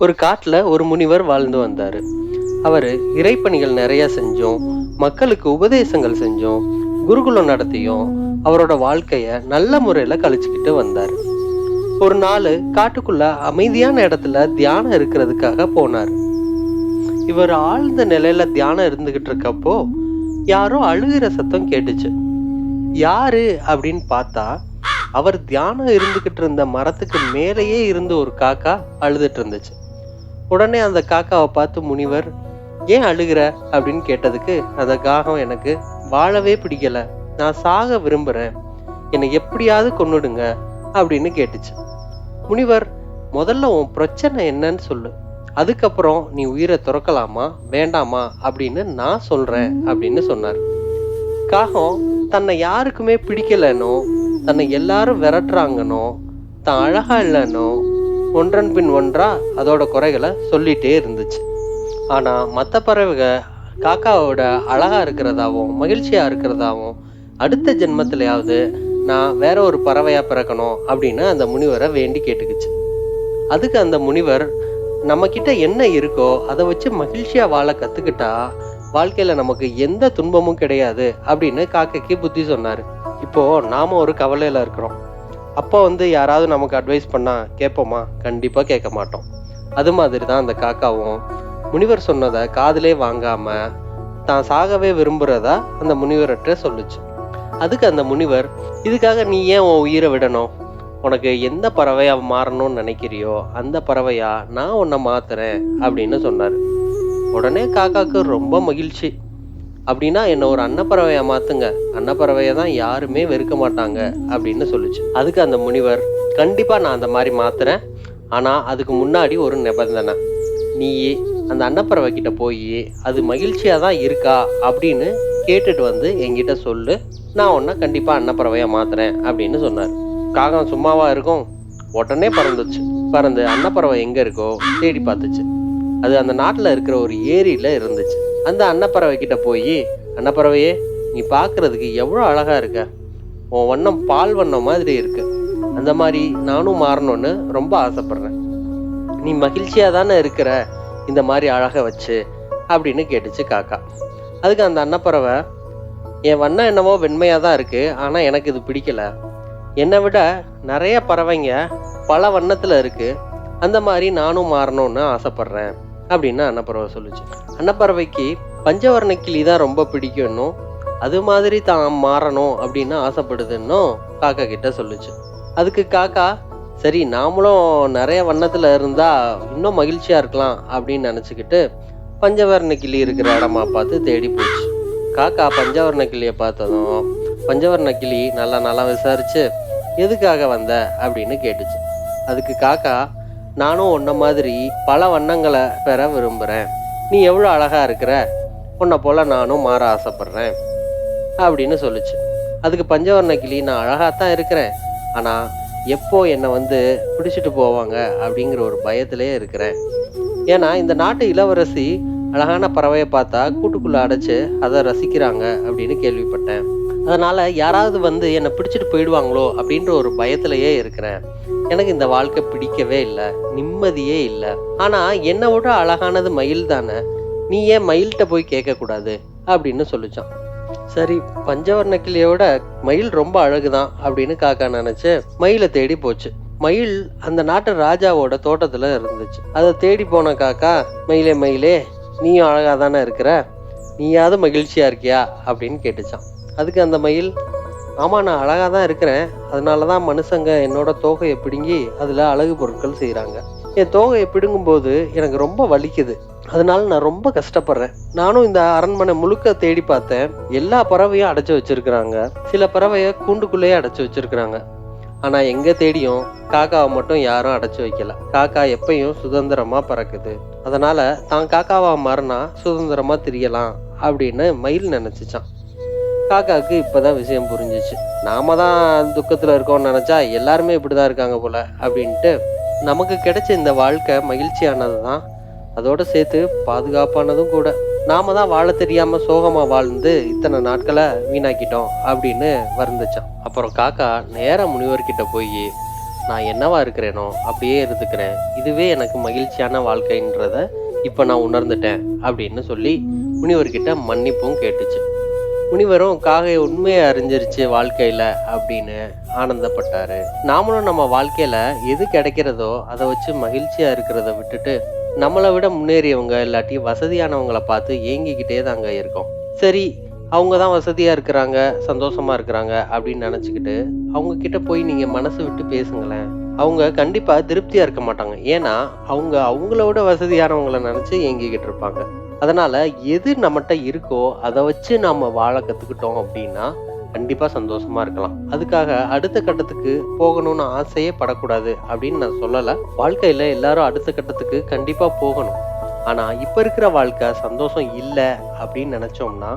ஒரு காட்டில் ஒரு முனிவர் வாழ்ந்து வந்தார். அவர் இறைப்பணிகள் நிறைய செஞ்சோம் மக்களுக்கு உபதேசங்கள் செஞ்சோம் குருகுலம் நடத்தியும் அவரோட வாழ்க்கையை நல்ல முறையில் கழிச்சுக்கிட்டு வந்தார். ஒரு நாள் காட்டுக்குள்ள அமைதியான இடத்துல தியானம் இருக்கிறதுக்காக போனார். இவர் ஆழ்ந்த நிலையில தியானம் இருந்துகிட்டு இருக்கப்போ யாரோ அழுகிற சத்தம் கேட்டுச்சு. யாரு? அப்படின்னு பார்த்தா அவர் தியானம் இருந்துகிட்டு இருந்த மரத்துக்கு மேலேயே இருந்து ஒரு காக்கா அழுதுட்டு இருந்துச்சு. உடனே அந்த காக்காவை பார்த்து முனிவர் ஏன் அழுகிற? அப்படின்னு கேட்டதுக்கு அந்த காகம் எனக்கு வாழவே பிடிக்கல. நான் சாக விரும்புறேன். என்னை எப்படியாவது கொன்னுடுங்க. அப்படின்னு கேட்டுச்சு. முனிவர் முதல்ல உன் பிரச்சனை என்னன்னு சொல்லு. அதுக்கப்புறம் நீ உயிரை துறக்கலாமா? வேண்டாமா? அப்படின்னு நான் சொல்றேன் அப்படின்னு சொன்னார். காகம் தன்னை யாருக்குமே பிடிக்கலனோ தன்னை எல்லாரும் விரட்டுறாங்கனோ தான் அழகா இல்லைனோ ஒன்றன் பின் ஒன்றா அதோட குறைகளை சொல்லிட்டே இருந்துச்சு. ஆனால் மற்ற பறவைக காக்காவோட அழகா இருக்கிறதாவும் மகிழ்ச்சியா இருக்கிறதாவும் அடுத்த ஜென்மத்திலையாவது நான் வேற ஒரு பறவையா பிறக்கணும் அப்படின்னு அந்த முனிவரை வேண்டி கேட்டுக்குச்சு. அதுக்கு அந்த முனிவர் நம்ம கிட்ட என்ன இருக்கோ அதை வச்சு மகிழ்ச்சியா வாழ கத்துக்கிட்டா வாழ்க்கையில நமக்கு எந்த துன்பமும் கிடையாது அப்படின்னு காக்கைக்கு புத்தி சொன்னாரு. இப்போ நாம ஒரு கவலையில இருக்கிறோம். அப்போ வந்து யாராவது நமக்கு அட்வைஸ் பண்ணா கேட்போமா கண்டிப்பா கேட்க மாட்டோம். அது மாதிரி தான் அந்த காக்காவும். முனிவர் சொன்னதை காதுலே வாங்காம தான் சாகவே விரும்புறதா அந்த முனிவர்கிட்ட சொல்லுச்சு. அதுக்கு அந்த முனிவர் இதுக்காக நீ ஏன் உன் உயிரை விடணும்? உனக்கு எந்த பறவையாக மாறணும்னு நினைக்கிறியோ அந்த பறவையா நான் உன்னை மாத்துறேன் அப்படின்னு சொன்னாரு. உடனே காக்காவுக்கு ரொம்ப மகிழ்ச்சி. அப்படின்னா என்ன ஒரு அன்னப்பறவையை மாற்றுங்க அன்னப்பறவையை தான் யாருமே வெறுக்க மாட்டாங்க அப்படின்னு சொல்லுச்சு. அதுக்கு அந்த முனிவர் கண்டிப்பாக நான் அந்த மாதிரி மாற்றுறேன் ஆனால் அதுக்கு முன்னாடி ஒரு நிபந்தனை. நீ அந்த அன்னப்பறவை கிட்ட போய் அது மகிழ்ச்சியாக தான் இருக்கா? அப்படின்னு கேட்டுட்டு வந்து என்கிட்ட சொல்லு. நான் உன்னை கண்டிப்பாக அன்னப்பறவையாக மாற்றுறேன் அப்படின்னு சொன்னார். காகம் சும்மாவாக இருக்கும்? உடனே பறந்துச்சு. பறந்து அன்னப்பறவை எங்கே இருக்கோ தேடி பார்த்துச்சு. அது அந்த நாட்டில் இருக்கிற ஒரு ஏரியில் இருந்துச்சு. அந்த அன்னப்பறவை கிட்ட போய் அன்னப்பறவையே நீ பார்க்குறதுக்கு எவ்வளோ அழகா இருக்க. உன் வண்ணம் பால் வண்ணம் மாதிரி இருக்கு. அந்த மாதிரி நானும் மாறணும்னு ரொம்ப ஆசைப்படுறேன். நீ மகிழ்ச்சியாக தானே இருக்கிற? இந்த மாதிரி அழகை வச்சு அப்படின்னு கேட்டுச்சு காக்கா. அதுக்கு அந்த அன்னப்பறவை என் வண்ணம் என்னவோ வெண்மையாக தான் இருக்குது ஆனால் எனக்கு இது பிடிக்கல. என்னை விட நிறைய பறவைங்க பல வண்ணத்தில் இருக்குது அந்த மாதிரி நானும் மாறணும்னு ஆசைப்படுறேன். அப்படின்னு அன்னப்பறவை சொல்லுச்சு. அன்னப்பறவைக்கு பஞ்சவர்ண கிளி தான் ரொம்ப பிடிக்கும்னும் அது மாதிரி தான் மாறணும் அப்படின்னு ஆசைப்படுதுன்னும் காக்கா கிட்ட சொல்லுச்சு. அதுக்கு காக்கா சரி நாமளும் நிறைய வண்ணத்துல இருந்தா இன்னும் மகிழ்ச்சியா இருக்கலாம் அப்படின்னு நினச்சிக்கிட்டு பஞ்சவர்ண கிளி இருக்கிற இடமா பார்த்து தேடி போச்சு. காக்கா பஞ்சவர்ண கிளியை பார்த்ததும் பஞ்சவர்ண கிளி நல்லா நல்லா விசாரிச்சு எதுக்காக வந்த? அப்படின்னு கேட்டுச்சு. அதுக்கு காக்கா நானும் உன்ன மாதிரி பல வண்ணங்களை பெற விரும்புகிறேன் நீ எவ்வளோ அழகாக இருக்கிற உன்னை போல் நானும் மாற ஆசைப்பட்றேன் அப்படின்னு சொல்லுச்சு. அதுக்கு பஞ்சவர்ண கிளி நான் தான் இருக்கிறேன். ஆனால் எப்போ என்னை வந்து பிடிச்சிட்டு போவாங்க? அப்படிங்கிற ஒரு பயத்திலே இருக்கிறேன். ஏன்னா இந்த நாட்டு இளவரசி அழகான பறவையை பார்த்தா கூட்டுக்குள்ளே அடைச்சு அதை ரசிக்கிறாங்க அப்படின்னு கேள்விப்பட்டேன். அதனால் யாராவது வந்து என்னை பிடிச்சிட்டு போயிடுவாங்களோ அப்படின்ற ஒரு பயத்திலேயே இருக்கிறேன். எனக்கு இந்த வாழ்க்கை பிடிக்கவே இல்லை நிம்மதியே இல்லை. ஆனால் என்னை விட அழகானது மயில் தானே? நீ ஏன் மயில்கிட்ட போய் கேட்கக்கூடாது? அப்படின்னு சொல்லிச்சான். சரி பஞ்சவர்ண கிளியோட மயில் ரொம்ப அழகுதான் அப்படின்னு காக்கா நினச்சி மயிலை தேடி போச்சு. மயில் அந்த நாட்டு ராஜாவோட தோட்டத்தில் இருந்துச்சு. அதை தேடி போன காக்கா மயிலே மயிலே நீயும் அழகாக தானே இருக்கிற? நீயாவது மகிழ்ச்சியாக இருக்கியா? அப்படின்னு கேட்டுச்சான். அதுக்கு அந்த மயில் ஆமா நான் அழகாக தான் இருக்கிறேன். அதனால தான் மனுஷங்க என்னோட தோகையை பிடுங்கி அதுல அழகு பொருட்கள் செய்கிறாங்க என் தோகையை பிடுங்கும்போது எனக்கு ரொம்ப வலிக்குது. அதனால நான் ரொம்ப கஷ்டப்படுறேன். நானும் இந்த அரண்மனை முழுக்க தேடி பார்த்தேன். எல்லா பறவையும் அடைச்சு வச்சிருக்கிறாங்க. சில பறவையை கூண்டுக்குள்ளேயே அடைச்சு வச்சிருக்கிறாங்க. ஆனா எங்க தேடியும் காக்காவை மட்டும் யாரும் அடைச்சு வைக்கல. காக்கா எப்பயும் சுதந்திரமா பறக்குது. அதனால தான் காக்காவாக மாறினா சுதந்திரமா திரியலாம் அப்படின்னு மயில் நினைச்சுச்சான் காக்காவுக்கு இப்போதான் விஷயம் புரிஞ்சிச்சு. நாம தான் துக்கத்தில் இருக்கோம்னு நினச்சா எல்லாருமே இப்படி தான் இருக்காங்க போல அப்படின்ட்டு நமக்கு கிடைச்ச இந்த வாழ்க்கை மகிழ்ச்சியானது தான் அதோடு சேர்த்து பாதுகாப்பானதும் கூட. நாம தான் வாழ தெரியாமல் சோகமாக வாழ்ந்து இத்தனை நாட்களை வீணாக்கிட்டோம் அப்படின்னு வருந்துச்சான். அப்புறம் காக்கா நேராக முனிவர்கிட்ட போய் நான் என்னவா இருக்கிறேனோ அப்படியே இருந்துக்கிறேன். இதுவே எனக்கு மகிழ்ச்சியான வாழ்க்கைன்றத இப்போ நான் உணர்ந்துட்டேன். அப்படின்னு சொல்லி முனிவர்கிட்ட மன்னிப்பும் கேட்டுச்சு. முனிவரும் காகை உண்மையை அறிஞ்சிருச்சு வாழ்க்கையில அப்படின்னு ஆனந்தப்பட்டாரு. நாமளும் நம்ம வாழ்க்கையில எது கிடைக்கிறதோ அதை வச்சு மகிழ்ச்சியா இருக்கிறத விட்டுட்டு நம்மளை விட முன்னேறியவங்க இல்லாட்டி வசதியானவங்களை பார்த்து ஏங்கிக்கிட்டே தாங்க இருக்கோம். சரி அவங்க தான் வசதியாக இருக்கிறாங்க சந்தோஷமாக இருக்கிறாங்க அப்படின்னு நினச்சிக்கிட்டு அவங்க கிட்ட போய் நீங்கள் மனசு விட்டு பேசுங்களேன். அவங்க கண்டிப்பாக திருப்தியாக இருக்க மாட்டாங்க. ஏன்னா அவங்க அவங்கள விட வசதியானவங்களை நினச்சி ஏங்கிக்கிட்டு இருப்பாங்க. அதனால் எது நம்மகிட்ட இருக்கோ அதை வச்சு நாம் வாழ கற்றுக்கிட்டோம் அப்படின்னா கண்டிப்பாக சந்தோஷமாக இருக்கலாம். அதுக்காக அடுத்த கட்டத்துக்கு போகணும்னு ஆசையே படக்கூடாது அப்படின்னு நான் சொல்லலை. வாழ்க்கையில் எல்லாரும் அடுத்த கட்டத்துக்கு கண்டிப்பாக போகணும். ஆனால் இப்போ இருக்கிற வாழ்க்கை சந்தோஷம் இல்லை அப்படின்னு நினச்சோம்னா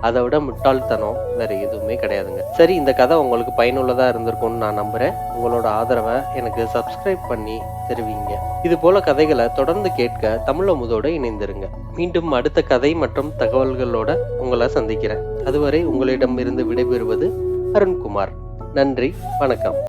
அதை விட முட்டாள்தனம் வேற எதுவுமே கிடையாதுங்க. சரி இந்த கதை உங்களுக்கு பயனுள்ளதா இருந்திருக்கும்னு நான் நம்புறேன். உங்களோட ஆதரவை எனக்கு சப்ஸ்கிரைப் பண்ணி தெரிவிங்க. இது போல கதைகளை தொடர்ந்து கேட்க தமிழ் அமுதோட இணைந்திருங்க. மீண்டும் அடுத்த கதை மற்றும் தகவல்களோட உங்களை சந்திக்கிறேன். அதுவரை உங்களிடம் இருந்து விடைபெறுவது அருண்குமார். நன்றி வணக்கம்.